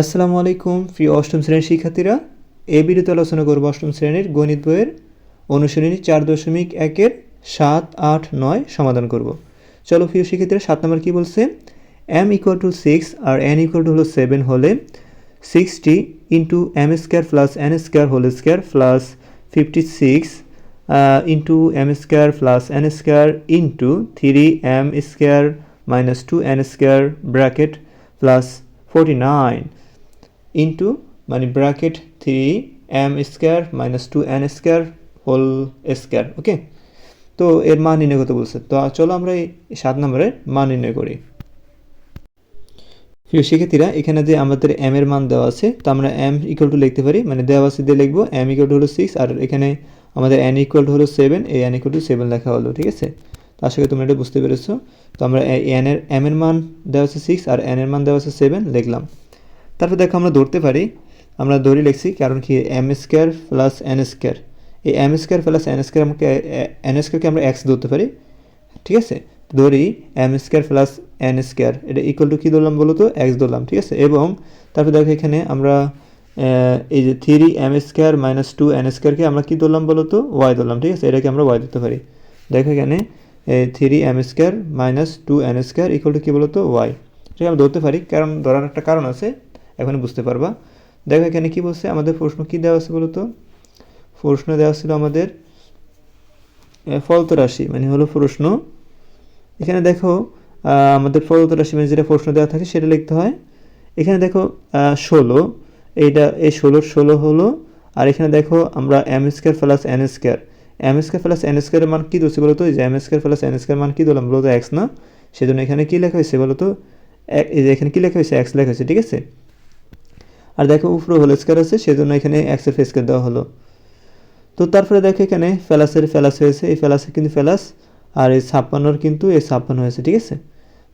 আসসালামু আলাইকুম, প্রিয় অষ্টম শ্রেণির শিক্ষার্থীরা। এ ভিডিওতে আলোচনা করব অষ্টম শ্রেণির গণিত বইয়ের অনুশীলনী চার দশমিক একের সাত, আট, নয় সমাধান করব। চলো প্রিয় শিক্ষার্থীরা, সাত নম্বর কী বলছে? এম ইকুয়াল টু সিক্স আর এন ইকুয়াল টু হলো সেভেন হলে sixty into M square plus N square whole square plus fifty six into M square plus N square into three M square minus two N square bracket plus forty nine into মানে bracket three M square minus two N square whole square okay তো এর মান নির্ণয় করতে বলছে। তো চলো আমরা এই সাত নম্বরের মান নির্ণয় করি। প্রিয় শিক্ষার্থীরা এখানে যে আমাদের এম এর মান দেওয়া আছে, তো আমরা এম ইকুয়াল টু লিখতে পারি মানে দেওয়া আছে দিয়ে লিখব এম ইকুয়াল টু হলো সিক্স আর এখানে আমাদের এন ইকুয়াল টু হলো সেভেন এই এন ইকুয়াল টু সেভেন লেখা হলো, ঠিক আছে? তো আশা করি তোমরা এটা বুঝতে পেরেছ। তো আমরা এন এর এম এর মান দেওয়া আছে সিক্স আর এন এর মান দেওয়া আছে সেভেন লিখলাম তারপর দেখো আমরা ধরতে পারি, আমরা ধরে লিখছি কারণ কি M square plus N square এই M square plus N square আমাকে এন স্কোয়ারকে আমরা এক্স ধরতে পারি, ঠিক আছে? ধরি M square plus N square এটা ইকুয়াল টু কী ধরলাম বলো তো? এক্স ধরলাম, ঠিক আছে? এবং তারপর দেখো এখানে আমরা এই যে three M square minus two N স্কোয়ারকে আমরা কী ধরলাম বলো তো? ওয়াই ধরলাম, ঠিক আছে? এটাকে আমরা ওয়াই ধরতে পারি। দেখো এখানে three M square minus two N square equal to কী বলো তো? ওয়াই এটাকে আমরা ধরতে পারি, কারণ ধরার একটা কারণ আছে। এখন বুঝতে পারবা। দেখো এখানে কি বলছে? আমাদের প্রশ্ন কি দেওয়া আছে বলতো? প্রশ্ন দেওয়া ছিল আমাদের ফলত রাশি মানে হলো প্রশ্ন। এখানে দেখো আমাদের ফলত রাশি মানে যেটা প্রশ্ন দেওয়া থাকে সেটা লিখতে হয়। এখানে দেখো ষোলো, এইটা, এই ষোলোর ষোলো হলো, আর এখানে দেখো আমরা M square plus N square M square plus N স্কোয়ারের মান কী ধরছে বলতো? এই যে M square plus N square মান কী ধরলাম বলতো? এক্স না? সেজন্য এখানে কী লেখা হয়েছে বলতো? এখানে কী লেখা হয়েছে? এক্স লেখা হয়েছে, ঠিক আছে? আর দেখো উপরে হোল স্কোয়ার আছে, সেজন্য এখানে এক্সের ফেস স্কোয়ার দেওয়া হলো। তো তারপরে দেখো এখানে ফেলাসের ফেলাস হয়েছে, এই ফেলাসের কিন্তু ফেলাস, আর এই ছাপ্পান্নর কিন্তু এই ছাপ্পান্ন হয়েছে, ঠিক আছে?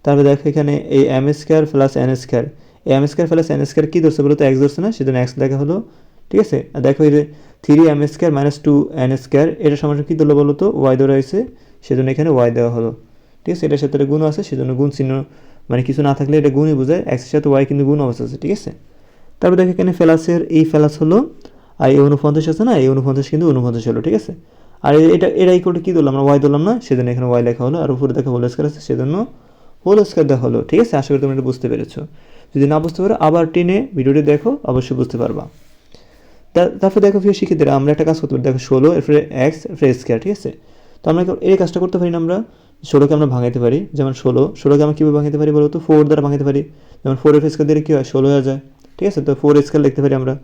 তারপরে দেখো এখানে এই M square plus N square এই M square plus N square কী ধরছে বলতো এক্স ধরছে না, সেজন্য এক্স লেখা হলো, ঠিক আছে? আর দেখো এই যে three M square minus two N square এটা সমান কী ধরলো বলো তো? ওয়াই ধরা হয়েছে, সেজন্য এখানে ওয়াই দেওয়া হলো, ঠিক আছে? এটার সাথে গুণ আছে, সেজন্য গুণ চিহ্ন মানে কিছু না থাকলে এটা গুণই বোঝায় এক্সের সাথে ওয়াই কিন্তু গুণ অবস্থা আছে, ঠিক আছে? তারপর দেখো এখানে ফেলাসের এই ফেলাস হলো, আর এই অনুপঞ্চাশ আছে না, এই অনুপঞ্চাশ কিন্তু অনুপঞ্চাশ হলো, ঠিক আছে? আর এটা এটা ইকুয়াল কী দিলাম আমরা? ওয়াই দিলাম না? সেজন্য এখানে ওয়াই লেখা হলো, আর উপরে দেখো হোল স্কোয়ার আছে, সেজন্য হোল স্কোয়ার দেখা হলো, ঠিক আছে? আশা করি তোমরা এটা বুঝতে পেরেছ। যদি না বুঝতে পারো, আবার টেনে ভিডিওটি দেখো, অবশ্যই বুঝতে পারবা। তারপর দেখো ফিরে শিক্ষিতরা আমরা একটা কাজ করতে পারি। দেখো ষোলো, এরপরে এক্স এরপরে স্কোয়ার ঠিক আছে? তো আমরা এই কাজটা করতে পারি না আমরা। ষোলোকে আমরা ভাঙাইতে পারি। যেমন ষোলো, ষোলোকে আমরা কীভাবে ভাঙাতে পারি বলো তো? ফোর দ্বারা ভাঙাতে পারি। যেমন ফোর এফ স্কোয়ার দিলে কী হয়? ষোলো হয়ে যায়। ঠিক আছে? তো ফোর স্কোয়ার লিখতে পারি আমরা।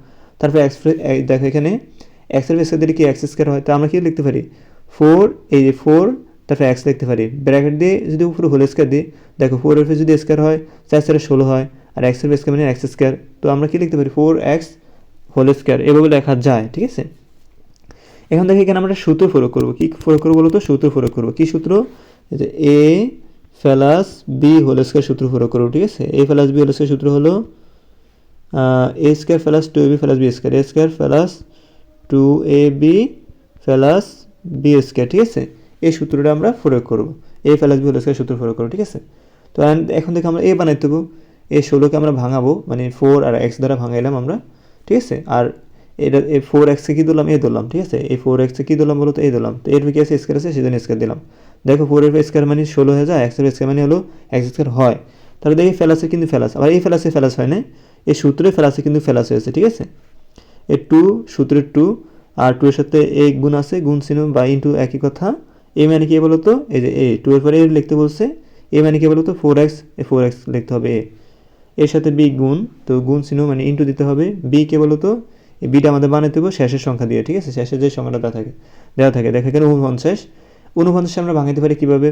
তারপর এক্স দেখো এখানে এক্স এক্সের স্কোয়ার দিলে কি এক্স স্কোয়ার হয়, তো আমরা কী লিখতে পারি? ফোর এই যে ফোর তারপরে এক্স লিখতে পারি। ব্র্যাকেট দিয়ে যদি উপরে হোল স্কোয়ার দিই, দেখো ফোর এর যদি স্কোয়ার হয়, চার চারে ষোলো হয়, আর এক্স এক্সের স্কোয়ার মানে এক্স স্কোয়ার তো আমরা কী লিখতে পারি? ফোর এক্স হোল স্কোয়ার এভাবে লেখা যায়, ঠিক আছে? এখন দেখো এখানে আমরা সূত্র প্রয়োগ করব। কী প্রয়োগ করব বলো তো সূত্র প্রয়োগ করব। কী সূত্র? যে a plus b whole square সূত্র প্রয়োগ করব, ঠিক আছে? A plus b whole square সূত্র হলো a square plus two a b plus b square a square plus two a b plus b square ঠিক আছে? এই সূত্রটা আমরা প্রয়োগ করব। এ প্লাস বি হোল সূত্র প্রয়োগ করব, ঠিক আছে? তো এখন থেকে আমরা এ বানাই দেবো। এই ষোলোকে আমরা ভাঙাবো মানে ফোর আর এক্স দ্বারা ভাঙাইলাম আমরা, ঠিক আছে? আর এটা, এই ফোর এক্সে কী দিলাম এ দিলাম ঠিক আছে? এই ফোর এক্সে কী দিলাম বলো তো এই দিলাম তো এর কি আছে স্কোয়ার আছে, সেজন্য স্কোয়ার দিলাম। দেখো ফোর এর স্কোয়ার মানে ষোলো হয়ে যায় এক্সের স্কোয়ার মানে হলো এক্স স্কোয়ার হয়। তাহলে দেখি ফেলাসে কিন্তু ফেলাস আবার এই ফেলাসে ফেলাস হয় না? এই সূত্রে ফেলাসে কিন্তু ফেলাস হয়েছে ঠিক আছে? এ টু সূত্রের টু আর টু এর সাথে এ গুণ আছে, গুণ চিহ্ন বা ইন্টু একই কথা। এ মানে কি বলতো? এই যে এ টু এর পরে এ লিখতে বলছে এ মানে কি বলতো? Four x a four x লিখতে হবে এ এর সাথে বি গুণ, তো গুণ চিহ্ন মানে ইন্টু দিতে হবে। বি কে বলতো? এই বিটা আমাদের বানাতে হবে শেষের সংখ্যা দিয়ে, ঠিক আছে? শেষের যে সংখ্যাটা দেওয়া থাকে দেওয়া থাকে। দেখা গেলে উনপঞ্চাশ উনপঞ্চাশে আমরা ভাঙাতে পারি কীভাবে?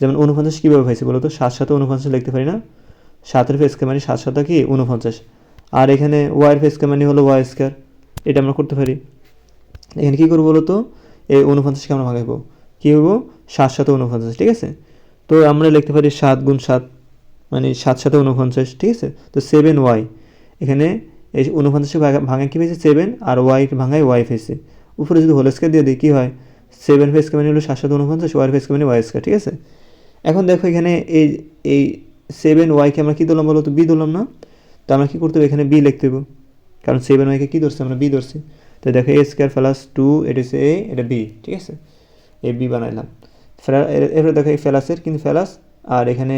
যেমন উনপঞ্চাশ কীভাবে হয়েছে বলতো? সাত সাথে উনপঞ্চাশ লিখতে পারি না। সাতের ফেসকে মানে সাত সাথে কি? উনপঞ্চাশ আর এখানে ওয়াইয়ের ফেসকে মানে হলো ওয়াই স্কোয়ার এটা আমরা করতে পারি। এখানে কী করব বলতো? এই উনপঞ্চাশকে আমরা ভাঙাবো কী হব সাত সাথে উনপঞ্চাশ ঠিক আছে? তো আমরা লিখতে পারি সাত গুণ সাত মানে সাত সাথে উনপঞ্চাশ ঠিক আছে? তো সেভেন ওয়াই এখানে এই উনপঞ্চাশে ভাঙা কী হয়েছে সেভেন আর ওয়াই ভাঙায় ওয়াই ফেসে উপরে যদি হোল স্কোয়ার দিয়ে দিই, কী হয়? সেভেন ফেস মানে হলো সাত সাত উনপঞ্চাশ ওয়াই ফেস মানে ওয়াই স্কোয়ার ঠিক আছে? এখন দেখো এখানে এই এই সেভেন ওয়াইকে আমরা কী দিলাম বলো তো বি দিলাম না? তো আমরা কী করতে হবে? এখানে বি লিখতে হবে। কারণ সেভেন ওয়াইকে কী ধরছি? আমরা বি ধরছি। তো দেখো এ স্কোয়ার প্লাস টু এটা হচ্ছে এ এটা বি ঠিক আছে? এ বি বানাইলাম। এরপরে দেখো এই ফেলাসের কিন্তু ফেলাস আর এখানে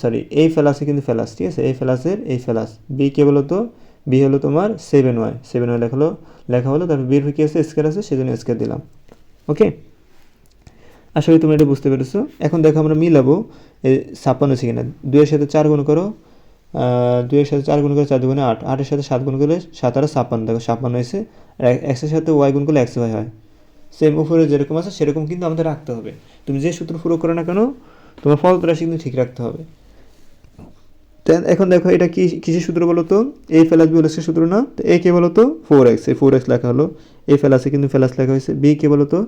সরি এই ফেলাসে কিন্তু ফেলাস ঠিক আছে? এই ফেলাসের এই ফেলাস বি কে বলো তো? বি হলো তোমার সেভেন ওয়াই সেভেন ওয়াই লেখা হলো লেখা হলো, তারপর বির কি আছে? স্কোয়ার আছে, সেজন্য স্কোয়ার দিলাম। ওকে আশা করি তুমি এটা বুঝতে পেরেছ। এখন দেখো আমরা মিলাবো ছাপ্পান্ন আছে কিনা? দুইয়ের সাথে চার গুণ করো দুইয়ের সাথে চার গুণ করে চার দুগুণে আট। আটের সাথে সাত গুণ করলে সাত আর ছাপ্পান্ন। দেখো, ছাপ্পান্ন হয়েছে। এক্সের সাথে ওয়াই গুণ করলে এক্স ওয়াই হয়। সেম উপরে যেরকম আছে, সেরকম কিন্তু আমাদের রাখতে হবে। তুমি যে সূত্র পুরো করো না কেন, তোমার ফল রাশি কিন্তু ঠিক রাখতে হবে। এখন দেখো, এটা কি কিসের সূত্র বলো তো? এই ফেলাস বি হোলেসের সূত্র না? তো এ কে বলো তো? ফোর এক্স এই ফোর এক্স লেখা হলো। এ ফেলাসে কিন্তু ফেলাস লেখা হয়েছে। বি কে বলো তো?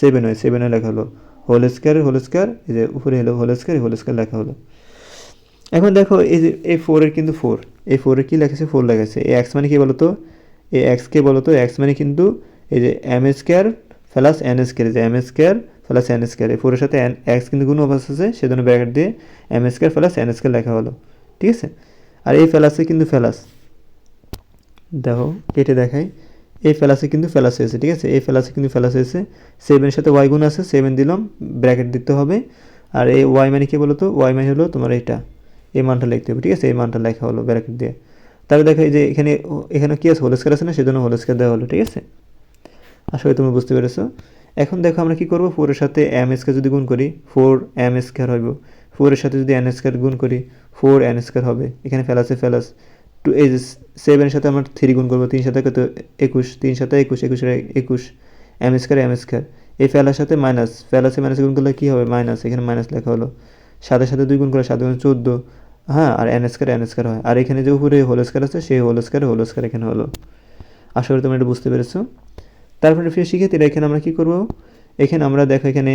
সেভেন হয় সেভেনে লেখা হলো। হোল স্কোয়ার হোল স্কোয়ার এই যে উপরে হলো হোল স্কোয়ার হোল স্কোয়ার লেখা হলো। এখন দেখো এই যে এই ফোরের কিন্তু ফোর এই ফোরে কী লেখেছে? ফোর লেখেছে। এই এক্স মানে কি বলো তো এই এক্স কে বলো তো এক্স মানে কিন্তু এই যে m square plus n square যে m square plus n square এই ফোরের সাথে এন এক্স কিন্তু গুণ অবস্থা আছে? সেজন্য ব্র্যাকেট দিয়ে m square plus n square লেখা হলো। ঠিক আছে? আর এই ফেলাসে কিন্তু ফেলাস দেখো, কেটে দেখাই। এই ফেলাসে কিন্তু ফেলাস হয়েছে, ঠিক আছে? এই ফেলাসে কিন্তু ফেলাস হয়েছে। সেভেনের সাথে ওয়াই গুণ আছে সেভেন দিলাম ব্র্যাকেট দিতে হবে। আর এই ওয়াই মানে কি বলো তো ওয়াই মানে হলো তোমার এটা এই মানটা লিখতে হবে, ঠিক আছে? এই মানটা লেখা হলো ব্র্যাকেট দিয়ে। তারপরে দেখো যে এখানে এখানে কি আছে? হোলস্কার আছে না? সেজন্য হোলস্কার দেওয়া হলো, ঠিক আছে? আশা করি তুমি বুঝতে পেরেছ। এখন দেখো আমরা কি করব? ফোরের সাথে এম স্কোয়ার যদি গুণ করি ফোর এম স্কোয়ার হইব। ফোরের সাথে যদি এন স্কোয়ার গুণ করি ফোর এন স্কোয়ার হবে। এখানে ফেলাসে ফেলাস টু এই সেভেনের সাথে আমরা থ্রি গুণ করব, তিন সাথে কত? একুশ। তিন সাথে একুশ একুশের একুশ। এম স্কোয়ার এম স্কোয়ার এই ফেলার সাথে মাইনাস ফেলাসে মাইনাস গুণ করলে কী হবে? মাইনাস এখানে মাইনাস লেখা হলো। সাথে সাথে দুই গুণ করলে সাত গুণ চোদ্দ। হ্যাঁ আর এন স্কোয়ার এন স্কোয়ার হয়। আর এখানে যে উপরে হোল স্কোয়ার আছে, সেই হোল স্কোয়ার হোল স্কোয়ার এখানে হলো। আশা করি তোমরা এটা বুঝতে পেরেছ। তারপরে ফিরে শিক্ষার্থীরা এখানে আমরা কি করব? এখানে আমরা দেখো, এখানে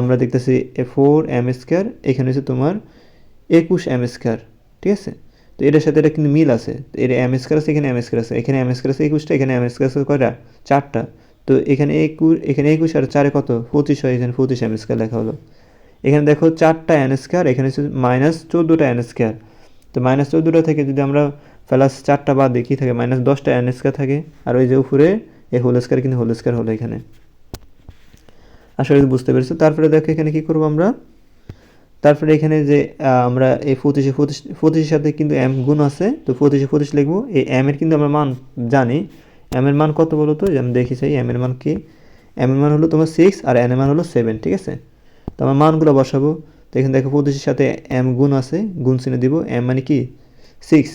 আমরা দেখতেছি এ ফোর এম স্কোয়ার এখানে হচ্ছে তোমার একুশ এম স্কোয়ার ঠিক আছে? তো এটার সাথে এটা কিন্তু মিল আছে। তো এটা এম স্কোয়ার আছে, এখানে এম স্কোয়ার আছে। এখানে এম স্কোয়ার আছে একুশটা, এখানে এম স্কোয়ার আছে কয়টা? চারটা। তো এখানে একুশ এখানে একুশ আর চারে কত? পঁচিশ হয়, এখানে পঁচিশ এম স্কোয়ার লেখা হলো। এখানে দেখো চারটা এন স্কোয়ার এখানে হচ্ছে মাইনাস চোদ্দোটা এন স্কোয়ার তো মাইনাস চোদ্দোটা থেকে যদি আমরা প্লাস চারটা বাদ কী থাকে? মাইনাস দশটা এন স্কোয়ার থাকে। আর ওই যে উপরে, এই হোল স্কোয়ার কিন্তু হোল স্কোয়ার হলো এখানে। আসলে বুঝতে পেরেছ। তারপরে দেখো এখানে কি করব আমরা? তারপরে এখানে যে আমরা এই পঁচিশে পঁচিশ, পঁচিশের সাথে কিন্তু এম গুণ আছে। তো পঁচিশে পঁচিশ লিখব। এই এম এর কিন্তু আমরা মান জানি। এম এর মান কত বলো তো? আমি দেখি চাই এম এর মান কি? এম এর মান হলো তোমার সিক্স আর এন এর মান হলো সেভেন ঠিক আছে? আমার মানগুলো বসাবো। তো এখানে দেখো পঁচিশের সাথে এম গুণ আছে গুণ চিহ্ন দিব। এম মানে কি? সিক্স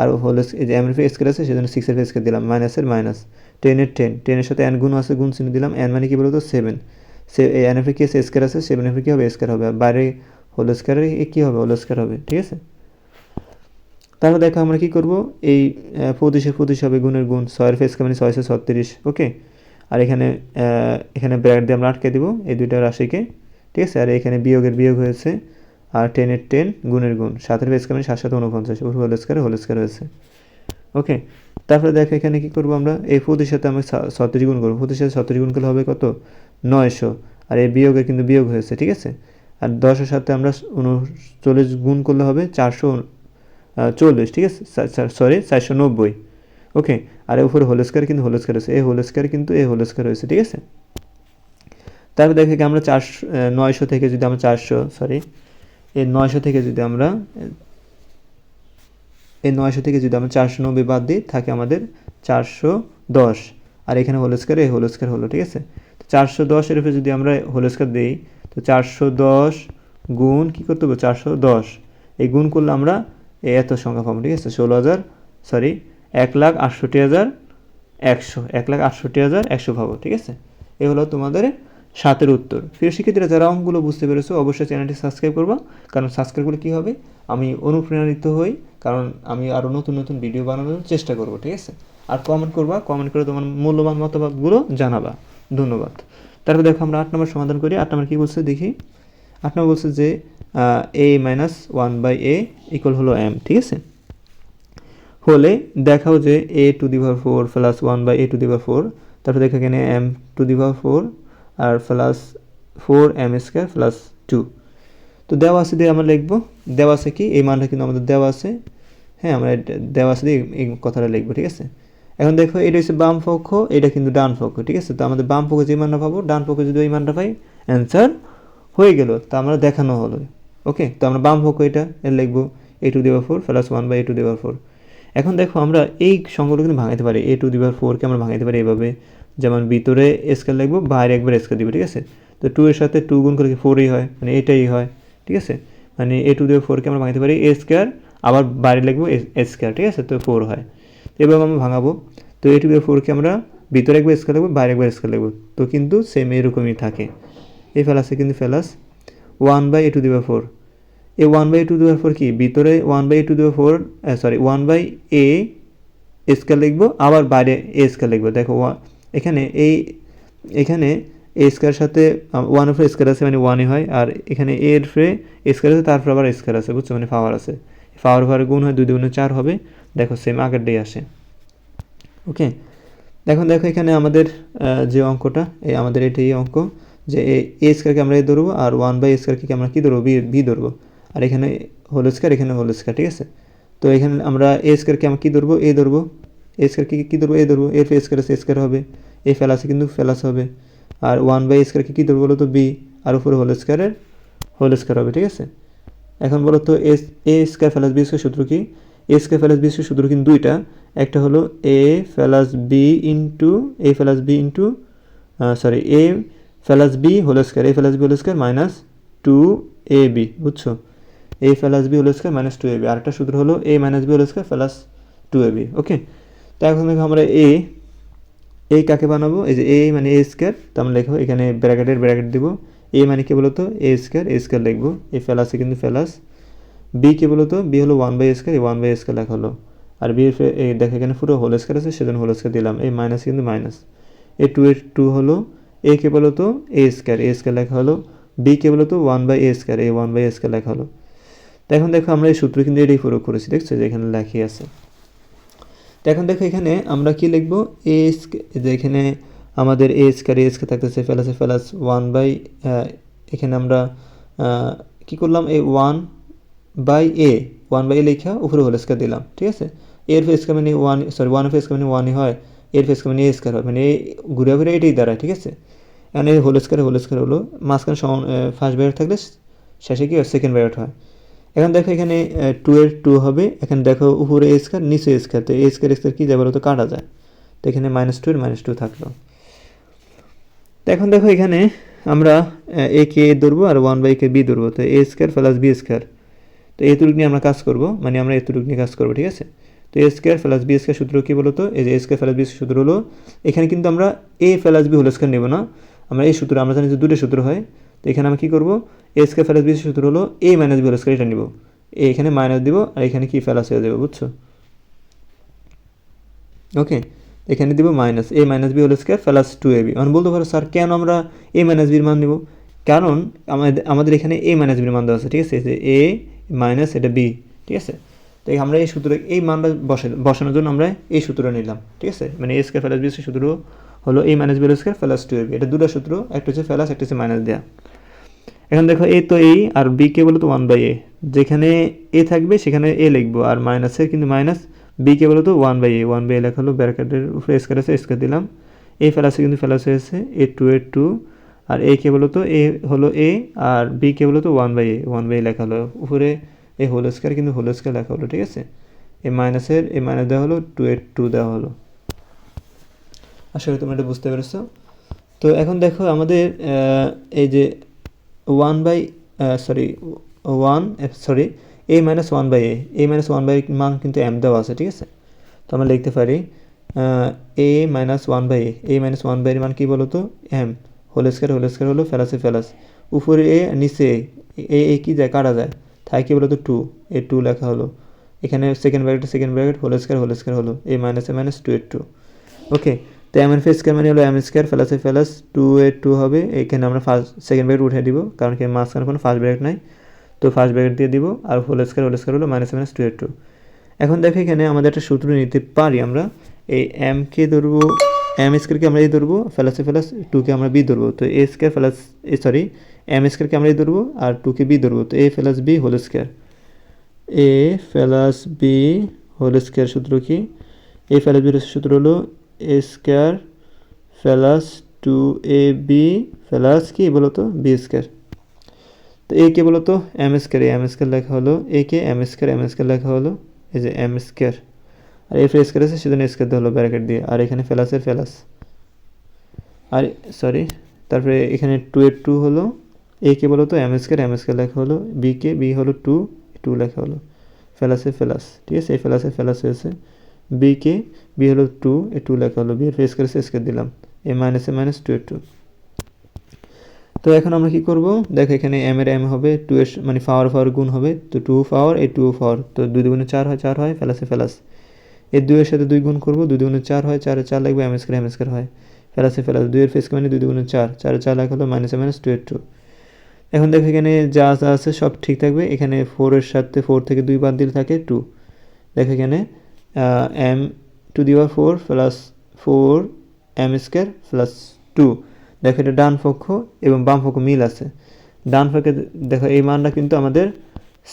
আর হলো এই যে এম এর স্কেল আছে সেজন্য সিক্সের স্কেল দিলাম। মাইনাসের মাইনাস টেনের টেন টেনের সাথে এন গুণ আছে গুণ চিহ্ন দিলাম। এন মানে কি বলতো? সেভেন সে এই এন এফের কি আছে স্কোয়ার আছে সেভেন এফ কি হবে স্কোয়ার হবে। আর বাইরে হোল স্কোয়ারে কী হবে? হোল স্কোয়ার হবে। ঠিক আছে? তারপর দেখো আমরা কি করব? এই আহ, পঁচিশে পঁচিশ হবে গুণের গুণ। ছয়ের ফেস মানে ছয়শো ছত্রিশ। ওকে আর এখানে এখানে ব্র্যাকেট দিয়ে আমরা আটকে দিব। এই দুইটা রাশিকে। ঠিক আছে? আর এখানে বিয়োগের বিয়োগ হয়েছে, আর টেনের টেন গুণের গুণ, সাতের ফেস মানে সাত সাত উনপঞ্চাশ উপর হোল স্কোয়ার হোল স্কোয়ার হয়েছে। ওকে তারপরে দেখো এখানে কি করব আমরা? এই পঁচিশ সাথে আমরা ছত্রিশ গুণ করব। পঁচিশ সাথে ছত্রিশ গুণ করলে হবে কত? নয়শো। আর এই বিয়োগের কিন্তু বিয়োগ হয়েছে, ঠিক আছে? আর দশের সাথে আমরা উনচল্লিশ গুণ করলে হবে চারশো চল্লিশ, ঠিক আছে? সরি চারশো নব্বই। ওকে আর এর উপরে হোল স্কোয়ার কিন্তু হোল স্কোয়ার হয়েছে। এই হোল স্কোয়ার কিন্তু এই হোল স্কোয়ার হয়েছে, ঠিক আছে? তারপর দেখে কি আমরা চারশো নয়শো থেকে যদি আমরা চারশো সরি এই নয়শো থেকে যদি আমরা, এই নয়শো থেকে যদি আমরা চারশো নব্বই বাদ দিই, থাকে আমাদের চারশো দশ। আর এখানে হোল স্কোয়ার এই হোলস্কার হলো, ঠিক আছে? তো চারশো দশের উপরে যদি আমরা হোলস্কার দিই, তো চারশো দশ গুণ কী করতে হবে? চারশো দশ। এই গুণ করলে আমরা এত সংখ্যা পাবো, ঠিক আছে? ষোলো হাজার সরি এক লাখ আটষট্টি হাজার একশো। এক লাখ আটষট্টি হাজার একশো পাবো, ঠিক আছে? এ হলো তোমাদের সাতের উত্তর। প্রিয় শিক্ষার্থীরা, যারা অঙ্কগুলো বুঝতে পেরেছ, অবশ্যই চ্যানেলটি সাবস্ক্রাইব করবা। কারণ সাবস্ক্রাইব করলে কী হবে? আমি অনুপ্রেরণিত হই, কারণ আমি আরও নতুন নতুন ভিডিও বানানোর চেষ্টা করব, ঠিক আছে? আর কমেন্ট করবা কমেন্ট করে তোমার মূল্যবান মতামতগুলো জানাবা। ধন্যবাদ। তারপর দেখো, আমরা আট নম্বর সমাধান করি। আট নম্বর কী বলছে? দেখি। আট নম্বর বলছে যে a minus one by a equal হলো এম ঠিক আছে? হলে দেখাও যে a to the power four plus one by a to the power four তারপর দেখো এখানে m to the power four R plus four m square plus two তো দেওয়া আছে দিয়ে আমরা লিখব দেওয়া আছে কি? এই মানটা কিন্তু আমাদের দেওয়া আছে হ্যাঁ আমরা দেওয়া আছে দিয়ে এই কথাটা লিখব, ঠিক আছে? এখন দেখো, এটা হচ্ছে বাম পক্ষ, এটা কিন্তু ডান পক্ষ, ঠিক আছে? তো আমাদের বাম পক্ষে যে মানটা পাবো, ডান পক্ষে যদি ওই মানটা পাই অ্যান্সার হয়ে গেল। তা আমরা দেখানো হলো, ওকে? তো আমরা বাম পক্ষ এটা এর লিখব এ টু দেওয়ার four plus one by a to দেওয়ার ফোর এখন দেখো, আমরা এই সংখ্যাগুলো কিন্তু ভাঙাইতে পারি এ টু দিবার ফোরকে আমরা ভাঙাইতে পারি এভাবে যেমন ভিতরে স্কেল লিখব বাইরে একবার স্কেল দিব, ঠিক আছে? তো টু এর সাথে টু গুণ করে ফোরই হয়? মানে এটাই হয়, ঠিক আছে? মানে এ টু দেওয়ার ফোরকে আমরা ভাঙাইতে পারি এ স্কোয়ার আবার বাইরে লিখব এ স্কোয়ার ঠিক আছে? তো ফোর হয়। তো এভাবে আমরা ভাঙাবো। তো এ টু দেওয়ার ফোরকে আমরা ভিতরে একবার স্কেল লিখব বাইরে একবার স্কেল লিখব তো কিন্তু সেম এরকমই থাকে। এই ফেলাসে কিন্তু plus one by a to দিবার four a one by to দেওয়ার ফোর কি? ভিতরে ওয়ান বাই টু দেওয়ার four sorry one by a scale লিখব, আবার বাইরে এ স্কেল লিখব। দেখো এখানে এই এখানে এ স্কোয়ার সাথে ওয়ান অফ স্কোয়ার আছে মানে ওয়ানই হয়, আর এখানে এর ফ্রে স্কোয়ার আছে তারপর আবার স্কোয়ার আছে, বুঝছ? মানে পাওয়ার আছে। পাওয়ার পাওয়ার গুণ হয় দুই দুগুণে চার হবে। দেখো সেম আগের ডে আসে। ওকে দেখুন দেখো এখানে আমাদের যে অঙ্কটা, এই আমাদের এটাই অঙ্ক, যে এ স্কোয়ারকে আমরা এ ধরবো, আর ওয়ান বাই স্কোয়ারকে আমরা কী ধরবো? বি বি ধরবো। আর এখানে হোল স্কোয়ার এখানে হোল স্কোয়ার ঠিক আছে? তো এখানে আমরা এ স্কোয়ারকে আমরা কী ধরবো? এ ধরবো। এ স্কোয়ারকে কী ধরবো? এ ধরবো। এর স্কোয়ার আছে স্কোয়ার হবে। এ ফেলাসে কিন্তু ফেলাস হবে। আর ওয়ান বাই স্কোয়ারকে কী ধরবো বলো তো? বি আর উপরে হোল স্কোয়ারের হোল স্কোয়ার হবে, ঠিক আছে? এখন বলো তো s a square plus b square সূত্র কি? A square plus b square সূত্র কিন্তু দুইটা। একটা হলো a plus b into a plus b into sorry a plus b whole square a plus b whole square minus two a b বুঝছ? A plus b whole square minus two a b আরেকটা সূত্র হলো a minus b whole square plus two a b okay তো এখন দেখো আমরা এ এ কাকে বানাবো? এই যে এ মানে এ স্কোয়ার তো আমরা এখানে ব্র্যাকেটের ব্র্যাকেট দিব। এ মানে কি বলতো? এ স্কোয়ার এ স্কোয়ার লিখব। এ ফেলাসে কিন্তু ফেলাস বি কে বলতো? বি হলো ওয়ান বাই স্কোয়ার এই ওয়ান বাই স্কোয়ার লেখা হলো। আর বি এই দেখো এখানে পুরো হোল স্কোয়ার আছে, সেজন্য হোল স্কোয়ার দিলাম। এই মাইনাস কিন্তু minus a two a two হলো এ কে বলতো? এ স্কোয়ার এ স্কোয়ার লেখা হলো। বি কে বলতো? One by a square a one by square লেখা হলো। তো এখন দেখো আমরা এই সূত্র কিন্তু এটাই প্রয়োগ করেছি, দেখছ? যে এখানে লেখি আছে। তো এখন দেখো এখানে আমরা কি লিখব? এ যে এখানে আমাদের এ স্কোয়ার এ স্কোয়ার থাকতেছে ফেলাসে ফেলাস ওয়ান বাই এখানে আমরা কি করলাম? এই one by a one by a লেখা উপরে হোল স্কোয়ার দিলাম, ঠিক আছে? এর ফেস মানে ওয়ান সরি ওয়ান ফেস মানে ওয়ানই হয় এর ফেস মানে এ স্কোয়ার হয় মানে এ ঘুরে ঘুরে এটাই দাঁড়ায়, ঠিক আছে? এখন হোল স্কোয়ার হোল স্কোয়ার হলো, মাঝখানে ফার্স্ট ব্যারেট থাকলে শেষে কি হয়? সেকেন্ড ব্যারেট হয়। এখন দেখো এখানে টু এর টু হবে। এখানে দেখো উপরে স্কোয়ার নিচে স্কোয়ার তো স্কোয়ার স্কোয়ার কী যাবে তো? কাটা যায়। তো এখানে মাইনাস টু এর মাইনাস টু থাকল। তো এখন দেখো এখানে আমরা, এ কে এ ধরবো আর ওয়ান বাই কে বি ধরবো। তো a square plus b square তো এতটুকু নিয়ে আমরা কাজ করব। মানে আমরা এতটুকু নিয়ে কাজ করব, ঠিক আছে? তো a square plus b square সূত্র কী বলতো? এই যে এ স্কোয়ার প্লাস বি সূত্র হলো, এখানে কিন্তু আমরা a plus b whole square নেব না। আমরা এই সূত্র, আমরা জানি যে দুটো সূত্র হয়। তো এখানে আমরা কী করব? এ স্কোয়ার প্লাস বি সূত্র হলো a minus b whole square এটা নিব। এ এখানে মাইনাস দিব আর এখানে কি প্লাস হয়ে যাবে বুঝছ? ওকে এখানে দিব minus a minus b whole square plus two a b মানে বলতে পারো স্যার কেন আমরা এ মাইনাস বির মান নিব? কারণ আমাদের এখানে এ মাইনাস বির মান দেওয়া আছে, ঠিক আছে? এ মাইনাস এটা বি ঠিক আছে? তো আমরা এই সূত্র, এই মানটা বসে বসানোর জন্য আমরা এই সূত্রটা নিলাম, ঠিক আছে? মানে এ স্কোয়ার প্লাস বি সূত্র হলো a minus b whole square plus two এটা দুটো সূত্র, একটা হচ্ছে প্লাস একটা হচ্ছে মাইনাস দেওয়া এখন দেখো এ তো এই আর বি কে বলো তো ওয়ান বাই এ যেখানে এ থাকবে, সেখানে এ লিখব। আর মাইনাসের কিন্তু মাইনাস বি কে বলো তো one by a one by a লেখা হলো ব্যারকেটের উপরে স্কোয়ার আছে স্কোয়ার দিলাম। এ ফেলাসে কিন্তু ফেলাস হয়েছে এ টু এ টু আর এ কে বলো তো এ হলো এ আর বি কে বলো তো one by a one by a লেখা হলো উপরে এ হোল স্কোয়ার কিন্তু হোল স্কোয়ার লেখা হলো, ঠিক আছে? এ মাইনাসের এ মাইনাস দেওয়া হলো টু এ টু দেওয়া হলো। আশা করি তোমরা এটা বুঝতে পেরেছ। তো এখন দেখো আমাদের এই যে one by sorry one sorry a minus one by a a minus one by মান কিন্তু এম দেওয়া আছে, ঠিক আছে? তো আমরা লিখতে পারি a minus one by a a minus one by মান কী বলো তো m whole square whole square হলো ফেলাসে ফেলাস উপরে এ নিচে এ এ কী যায়? কাটা যায়। তাই কী বলো তো টু এ টু লেখা হলো। এখানে second bracket second bracket whole square whole square হলো। A minus a minus two a two okay তো এম এর স্কোয়ার মানে হলো এম স্কোয়ার ফেলাসে ফেলাস টু এ টু হবে। এখানে আমরা ফার্স্ট সেকেন্ড ব্র্যাকেট উঠে দিব, কারণ কি মাঝখানে কোনো ফার্স্ট ব্র্যাকেট নাই। তো ফার্স্ট ব্র্যাকেট দিয়ে দিব, আর হোল স্কোয়ার হোল স্কোয়ার হলো minus minus two a two এখন দেখো এখানে আমাদের একটা সূত্র নিতে পারি আমরা। এই এম কে ধরবো এম স্কোয়ারকে আমরা এই ধরবো ফেলাসে ফেলাস টুকে আমরা বি ধরবো। তো a square plus a sorry m স্কোয়ারকে আমরা এই ধরবো, আর টুকে বি ধরবো। তো a plus b whole square a plus b whole square সূত্র কি? এ প্লাস বির সূত্র হলো a square plus two a b plus কি বলো তো বি স্কোয়ার তো এ কে বলো তো এম স্কোয়ার এম স্কোয়ার লেখা হলো এ কে এম স্কোয়ার এম স্কোয়ার লেখা হলো এই যে এম স্কোয়ার আর এফ স্কোয়ার আছে সেজন্য স্কোয়ার দেওয়া হলো ব্র্যাকেট দিয়ে আর এখানে ফেলাসের ফেলাস আর সরি তারপরে এখানে টু এর টু হলো এ কে বলো তো এম স্কোয়ার এম স্কোয়ার লেখা হলো বি কে বি হলো টু টু লেখা হলো ফেলাসে ফেলাস ঠিক আছে এই ফেলাসে ফেলাস হয়েছে বি কে বি হলো টু এ টু লেখা হলো বি ফেস করে স্কোয়ার দিলাম। A minus a minus two এর টু তো এখন আমরা কি করব? দেখো এখানে এম এর এম হবে টু এর মানে পাওয়ার পাওয়ার গুণ হবে, তো টু পাওয়ার এ টু পাওয়ার তো দুই দুগুণে চার হয় চার হয় ফেলাসে ফেলাস এর দুইয়ের সাথে দুই গুণ করব, দুই দুগুণে চার হয়, চারে চার লাগবে এম স্কোয়ার এম স্কোয়ার হয়। ফেলাসে ফেলাস দুইয়ের ফেস মানে দুই দুগুণে চার, চারে চার লেখা হলো মাইনাস এ মাইনাস টু এর টু এখন দেখো এখানে যা যা আছে, সব ঠিক থাকবে। এখানে ফোরের সাথে ফোর থেকে দুই বাদ দিলে থাকে টু দেখো এখানে m to the power four plus four m square plus two দেখো এটা ডান পক্ষ এবং বাম পক্ষ মিল আছে। ডান পক্ষে দেখো এই মানটা কিন্তু আমাদের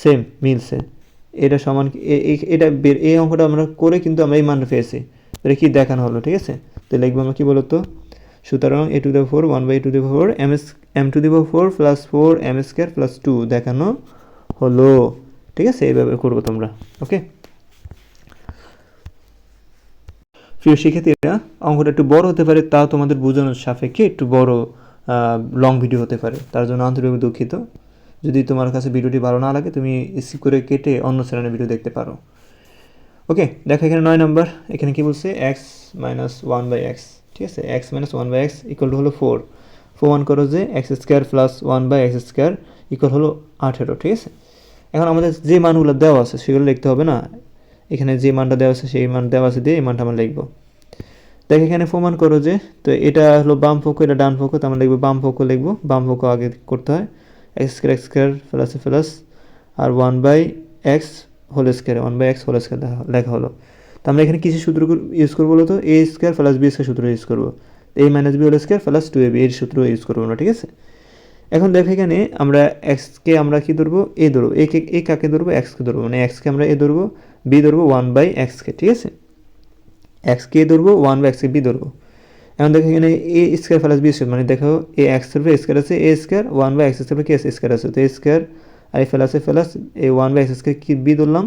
সেম মিলছে। এটা সমান এটা এই অঙ্কটা আমরা করে কিন্তু আমরা এই মানটা পেয়েছি। এটা কি দেখানো হলো, ঠিক আছে? তো লিখব আমরা কি বলতো? সুতরাং a to the four one by to the four m s m to the four plus four m square plus two দেখানো হলো। ঠিক আছে? এইভাবে করব তোমরা। ওকে প্রিয় শিক্ষার্থীরা, অঙ্কটা একটু বড় হতে পারে, তাও তোমাদের বোঝানোর সাপেক্ষে একটু বড় লং ভিডিও হতে পারে। তার জন্য আন্তরিকভাবে দুঃখিত। যদি তোমার কাছে ভিডিওটি ভালো না লাগে, তুমি স্কিপ করে কেটে অন্য চ্যানেলের ভিডিও দেখতে পারো। ওকে দেখো এখানে নয় নাম্বার এখানে কি বলছে? X minus one by x ঠিক আছে? X minus one by x equal হলো ফোর ফোর ওয়ান করো যে x square plus one by x square equal হলো আঠেরো। ঠিক আছে? এখন আমাদের যে মানগুলো দেওয়া আছে, সেগুলো লিখতে হবে না। এখানে যে মানটা দেওয়া আছে, সেই মান দেওয়া আছে দিয়ে এই মানটা আমরা লিখব। দেখ, এখানে প্রমাণ করো যে, তো এটা হলো বাম পক্ষ, এটা ডান পক্ষ, তো আমরা লিখব বাম পক্ষ লিখব। বাম পক্ষ আগে করতে হয়। X square x square, plus plus, R one by x whole square, one by x whole square লেখা হলো। তো আমরা এখানে কিছু সূত্র ইউজ করব বলতো a square plus b square সূত্র ইউজ করব। A minus b whole square plus two a b, এর সূত্র ইউজ করব আমরা, ঠিক আছে? এখন দেখো এখানে আমরা এক্সকে আমরা কি ধরবো? এ ধরবো। এ কে এ কাকে ধরবো? এক্সকে ধরবো। মানে এক্সকে আমরা এ ধরবো। বি ধরবো ওয়ান বাই এক্সকে ঠিক আছে? এক্সকে ধরবো ওয়ান বাই এক্সকে বি ধরবো। এখন দেখো এখানে a square plus b square মানে দেখো এ এক্সের স্কোয়ার আছে a square one by x square কি এস স্কোয়ার আছে। তো এ square R a plus a plus a one by x square কি বি ধরলাম?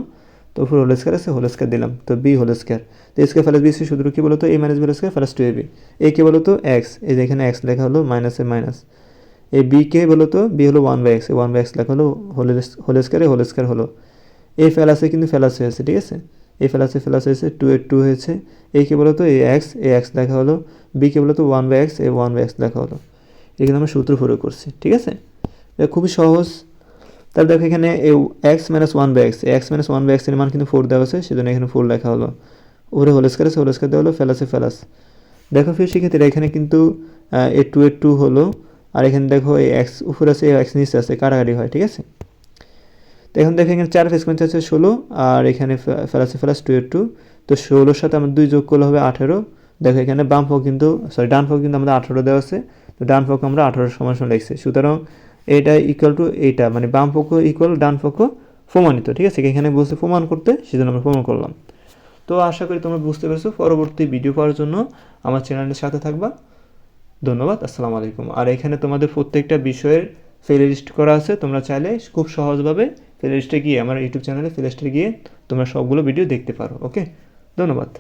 তো উপর হোল স্কোয়ার আছে হোল স্কোয়ার দিলাম। তো বি হোল স্কোয়ার তো স্কোয়ার প্লাস বি সূত্র কি বলতো? A minus b whole square plus two a b a কে বলতো? এক্স এই যে এখানে এক্স লেখা হলো মাইনাস এ মাইনাস এই বি কে বলতো? বি হলো one by x one by x লেখা হলো হোল হোল স্কোয়ারে হোল স্কোয়ার হলো। এই ফেলাসে কিন্তু ফেলাস হয়েছে ঠিক আছে? এই ফেলাসে ফেলাস হয়েছে টু এর টু হয়েছে। এই কে বলতো এ এক্স এ এক্স লেখা হলো। বি কে বলতো one by x a one by x লেখা হলো। এখানে আমরা সূত্র প্রয়োগ করছি, ঠিক আছে? এটা খুবই সহজ। তাহলে দেখো এখানে a x minus one by x x minus one by এক্সের মান কিন্তু ফোর দেওয়া আছে, সেজন্য এখানে ফোর লেখা হলো। উপরে হোল আছে হোল স্কোয়ার দেওয়া হলো ফেলাসে ফেলাস দেখো ফির শিক্ষার্থীরা, এখানে কিন্তু এ টু এর টু হলো। আর এখানে দেখো এই এক্স উপরে আছে এক্স নিচে আছে, কাটাকাটি হয়, ঠিক আছে? তো এখন দেখো এখানে চার ফেস আছে ষোলো, আর এখানে ফেলাসে ফেলাস টু এর টু। তো ষোলোর সাথে আমার দুই যোগ করলে হবে আঠেরো। দেখো এখানে বাম পক্ষ কিন্তু সরি ডান পক্ষ কিন্তু আমাদের আঠেরো দেওয়া আছে। তো ডান পক্ষ আমরা আঠেরো সমান সমান লিখছি। সুতরাং এটা ইকুয়াল টু এইটা মানে বাম পক্ষ ইকুয়াল ডান পক্ষ প্রমাণিত, ঠিক আছে? এখানে বলছে প্রমাণ করতে, সেজন্য আমরা প্রমাণ করলাম। তো আশা করি তোমরা বুঝতে পেরেছ। পরবর্তী ভিডিও পাওয়ার জন্য আমার চ্যানেলের সাথে থাকবা। ধন্যবাদ, আসসালামু আলাইকুম। আর এখানে তোমাদের প্রত্যেকটা বিষয়ের প্লেলিস্ট করা আছে, তোমরা চাইলে খুব সহজভাবে প্লেলিস্টে গিয়ে, আমার ইউটিউব চ্যানেলে প্লেলিস্টে গিয়ে তোমরা সবগুলো ভিডিও দেখতে পারো ওকে ধন্যবাদ।